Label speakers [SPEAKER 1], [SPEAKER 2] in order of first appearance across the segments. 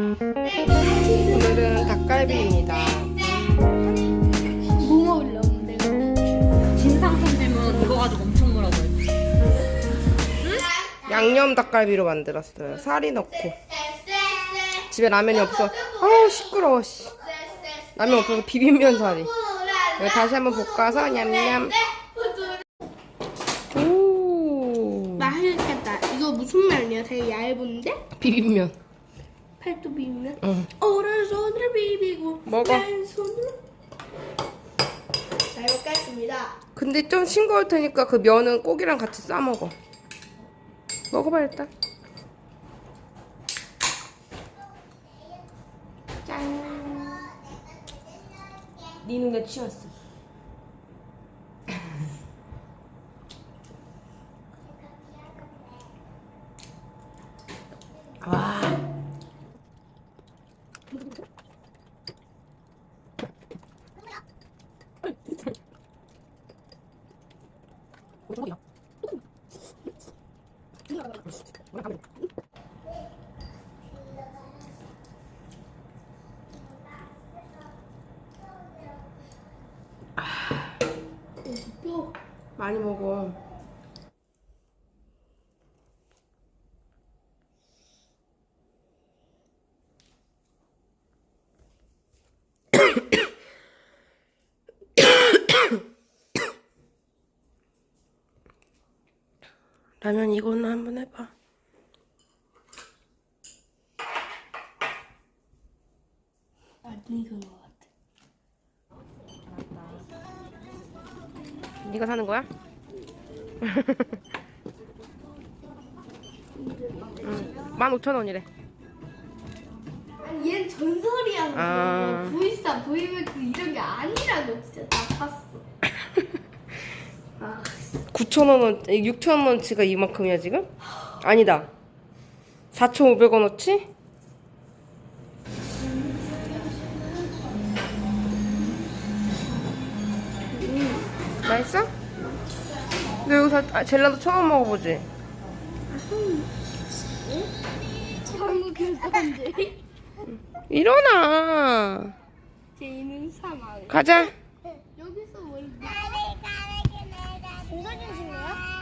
[SPEAKER 1] 오늘은 닭갈비입니다.
[SPEAKER 2] 뭐 먹으려고 내가
[SPEAKER 3] 진상 손질은 이거 가지고 엄청 뭐라고 했지.
[SPEAKER 1] 양념 닭갈비로 만들었어요. 살이 넣고. 집에 라면이 없어. 아우 시끄러워. 씨. 라면 없어서 비빔면 살이. 이거 다시 한번 볶아서 냠냠. 오.
[SPEAKER 2] 맛있겠다. 이거 무슨 면이야? 되게 얇은데?
[SPEAKER 1] 비빔면.
[SPEAKER 2] 팔도 비비면?
[SPEAKER 1] 응.
[SPEAKER 2] 오른손으로 비비고
[SPEAKER 1] 먹어.
[SPEAKER 2] 왼손으로 잘 먹겠습니다.
[SPEAKER 1] 근데 좀 싱거울 테니까 그 면은 고기랑 같이 싸 먹어. 먹어봐 일단. 짠. 네 눈에 치웠어.
[SPEAKER 2] 또
[SPEAKER 1] 많이 먹어. 라면 이거는 한번 해봐.
[SPEAKER 2] 안 익은 것 같아.
[SPEAKER 1] 네가 사는 거야? 응. 15,000원이래.
[SPEAKER 2] 아니 얘는 전설이야.
[SPEAKER 1] 아.
[SPEAKER 2] 보이스타 보이맥스 이런 게 아니라고 진짜 다 팠어. 아
[SPEAKER 1] 9,000원, 6,000원어치가 이만큼이야, 지금? 아니다. 4,500원 어치? 맛있어? 너 여기서 아, 젤라도 처음 먹어보지?
[SPEAKER 2] 한국 행사인데
[SPEAKER 1] 일어나.
[SPEAKER 2] 제이는 사망.
[SPEAKER 1] 가자.
[SPEAKER 2] 여기서 뭘?
[SPEAKER 4] 김서진 씨인가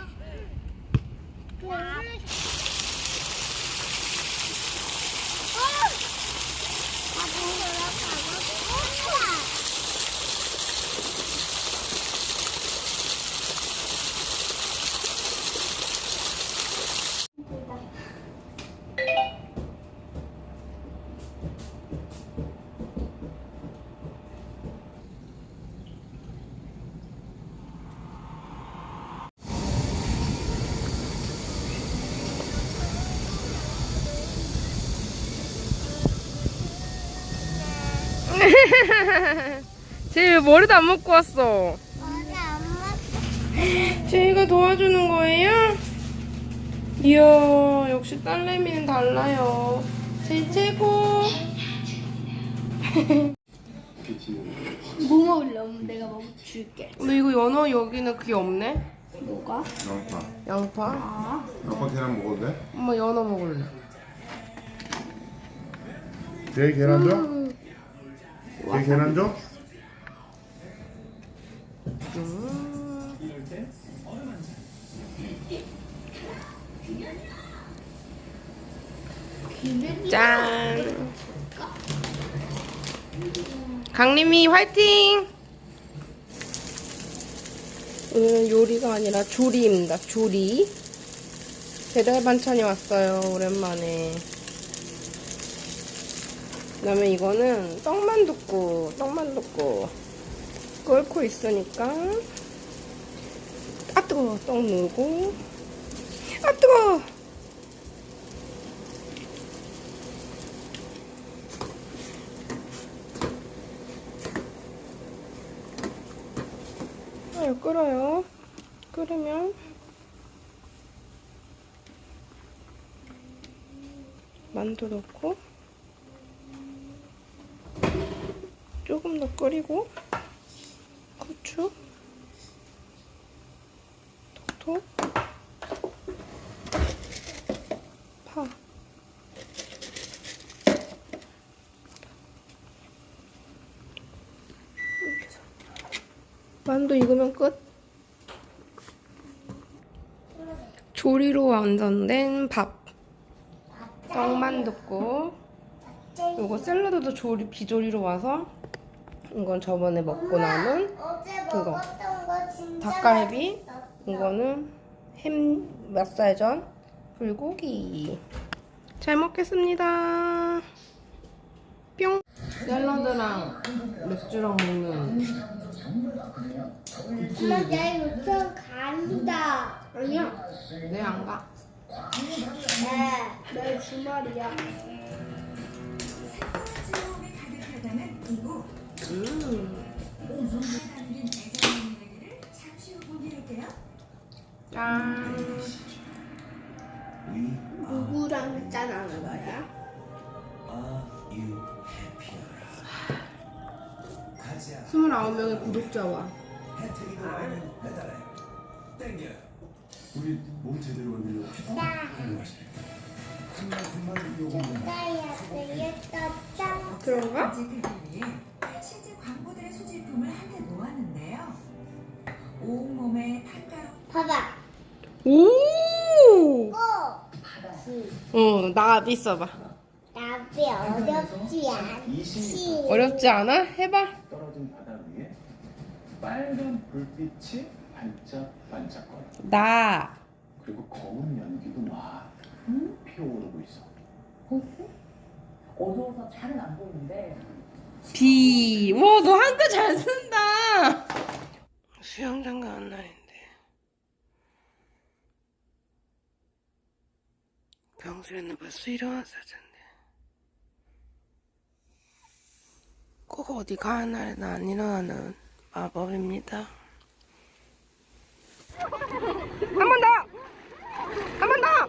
[SPEAKER 4] 요?
[SPEAKER 1] 쟤 머리도 안 먹고 왔어.
[SPEAKER 4] 어제 엄마
[SPEAKER 1] 제이가 도와주는 거예요? 이야, 역시 딸내미는 달라요. 제이 최고.
[SPEAKER 2] 뭐 먹으려고 내가 먹어줄게.
[SPEAKER 1] 근데 이거 연어 여기는 그게 없네?
[SPEAKER 2] 뭐가?
[SPEAKER 5] 양파.
[SPEAKER 1] 양파?
[SPEAKER 2] 아
[SPEAKER 5] 양파 계란 먹어도 돼?
[SPEAKER 1] 엄마 연어 먹을래.
[SPEAKER 5] 제 계란 줘? 제 계란 줘?
[SPEAKER 1] 짠. 강림이 화이팅! 오늘은 요리가 아니라 조리입니다. 조리. 배달 반찬이 왔어요. 오랜만에. 그다음에 이거는 떡만둣국, 떡만둣국 끓고 있으니까 아 뜨거, 떡 넣고 아 뜨거. 아, 이거 끓어요. 끓으면 만두 넣고 조금 더 끓이고 고추 톡톡 파. 만두 익으면 끝. 조리로 완성된 밥. 떡만 듣고 요거 샐러드도 조리 비조리로 와서 이건 저번에 먹고 남은
[SPEAKER 4] 어제
[SPEAKER 1] 그거.
[SPEAKER 4] 먹었던 거 진짜
[SPEAKER 1] 닭갈비. 이거는 햄 맛살전 불고기 잘 먹겠습니다 뿅 샐러드랑 맥주랑 먹는
[SPEAKER 4] 엄마 내일 우천 간다.
[SPEAKER 1] 아니야 내 안가
[SPEAKER 4] 네.
[SPEAKER 2] 내일 주말이야.
[SPEAKER 1] 짠
[SPEAKER 2] 누구랑 짠하는 거야?
[SPEAKER 1] 스물아홉 명의 구독자와
[SPEAKER 5] 우리 몸 제대로
[SPEAKER 4] 되겠다.
[SPEAKER 1] 그런가?
[SPEAKER 6] 실제 광고들의 소지품을 한데 놓았는데요. 온몸에 달가루
[SPEAKER 4] 봐봐.
[SPEAKER 1] 오!
[SPEAKER 4] 어.
[SPEAKER 1] 어, 나 있어봐.
[SPEAKER 4] 나비 어렵지 않지.
[SPEAKER 1] 어렵지 않아? 해봐.
[SPEAKER 7] 떨어진 바다 위에 빨간 불빛이 반짝반짝거려.
[SPEAKER 1] 나.
[SPEAKER 7] 그리고 검은 연기도 막 피어오르고 있어.
[SPEAKER 8] 어두워서 잘은 안 보이는데
[SPEAKER 1] 비. 와, 너 한글 잘 쓴다. 수영장 가는 날인데. 평소에는 벌써 일어났을 텐데. 꼭 어디 가는 날에는 안 일어나는 마법입니다. 한 번 더! 한 번 더!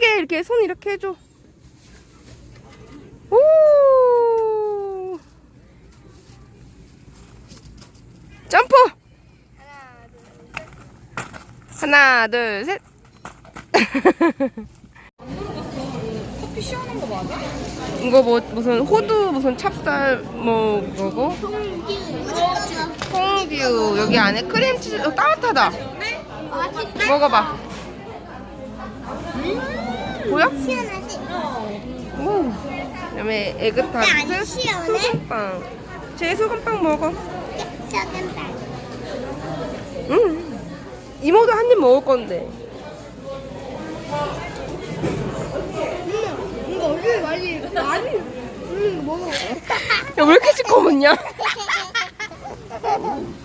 [SPEAKER 1] 짱무지개 이렇게 손 이렇게 해줘. 오! 점프! 하나 둘 셋.
[SPEAKER 3] 커피 시원한 거 맞아?
[SPEAKER 1] 이거 뭐 무슨 호두 무슨 찹쌀 뭐 뭐고? 콩듀 여기 안에 크림치즈 어, 따뜻하다. 먹어봐 보여?
[SPEAKER 4] 시원하지?
[SPEAKER 1] 오 그다음에 에그타르트
[SPEAKER 4] 안 시원해?
[SPEAKER 1] 소금빵 제 소금빵 먹어
[SPEAKER 4] 시원한다.
[SPEAKER 1] 응 이모도 한 입 먹을 건데
[SPEAKER 2] 이거 얼굴 많이 많이 음 먹어.
[SPEAKER 1] 야 왜 이렇게 시커먼냐?